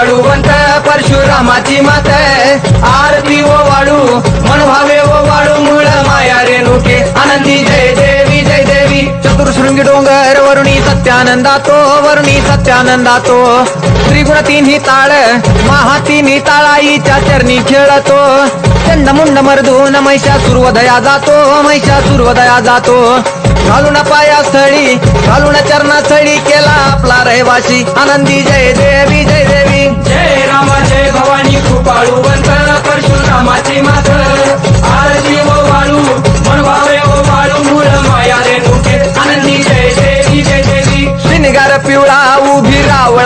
वाळूवंत परशुरामाची मात. आरती व वाळू मन भावे ओ वाळू मूळ माया रेणुके आनंदी जय देवी जय देवी. चतुर्शृंगी डोंगर वरुणी सत्यानंदातो वरुणी सत्यानंदातो. त्रिगुण तिन्ही ताळ महा तिन्ही ताळाईच्या चरणी खेळतो. चंडमुंड मर्दून महिषा सुरवदया जातो महिषा सुरवदया जातो. घालून पाया स्थळी घालून चरणा स्थळी केला आपला रहिवासी. आनंदी जय देवी जय देवी.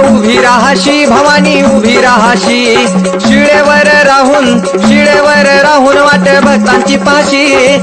उभी राहाशी भवानी उभी राहाशी. शिळेवर राहून शिळेवर राहून वाट भक्तांची पाशी.